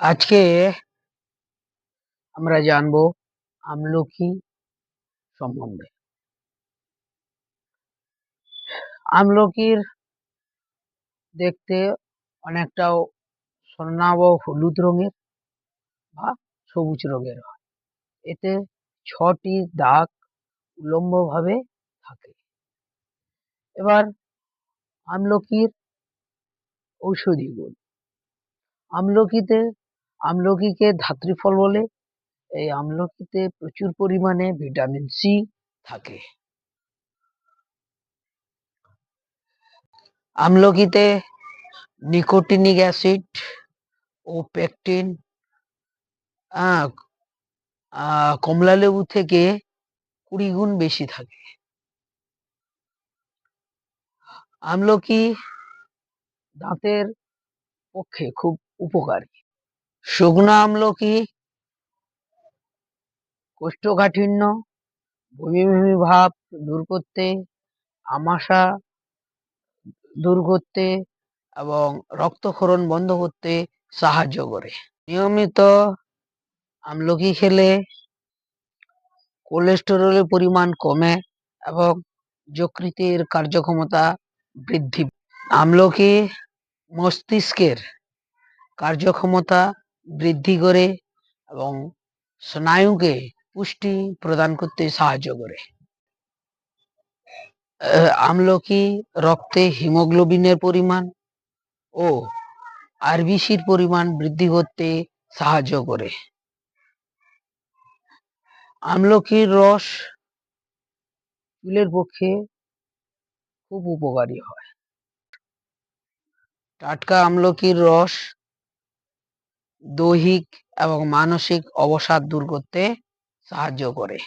আজকে আমরা জানব আমলকি সম্বন্ধে। আমলকির দেখতে অনেকটা স্বর্ণাব হলুদ রঙের বা সবুজ রঙের হয়। এতে ছটি দাগ উলম্বভাবে থাকে। এবার আমলকির ঔষধি গুণ। আমলকিতে আমলকিকে ধাত্রী ফল বলে। এই আমলকিতে প্রচুর পরিমাণে ভিটামিন সি থাকে। আমলকিতে নিকোটিনিক অ্যাসিড ও পেকটিন কমলা লেবু থেকে কুড়ি গুণ বেশি থাকে। আমলকি দাঁতের পক্ষে খুব উপকারী। শুকনো আমলকি, কোষ্ঠকাঠিন্য, বমি ভাব দূর করতে, আমাশা দূর করতে এবং রক্তক্ষরণ বন্ধ করতে সাহায্য করে। নিয়মিত আমলকি খেলে কোলেস্টেরলের পরিমাণ কমে এবং যকৃতের কার্যক্ষমতা বৃদ্ধি আমলকি মস্তিষ্কের কার্যক্ষমতা বৃদ্ধি করে এবং স্নায়ুকে পুষ্টি প্রদান করতে সাহায্য করে। আমলকি রক্তে হিমোগ্লোবিনের পরিমাণ ও আরবিসির পরিমাণ বৃদ্ধি করতে সাহায্য করে। আমলকির রস চুলের পক্ষে খুব উপকারী হয়। টাটকা আমলকির রস দৈহিক এবং মানসিক অবসাদ দূর করতে সাহায্য করে।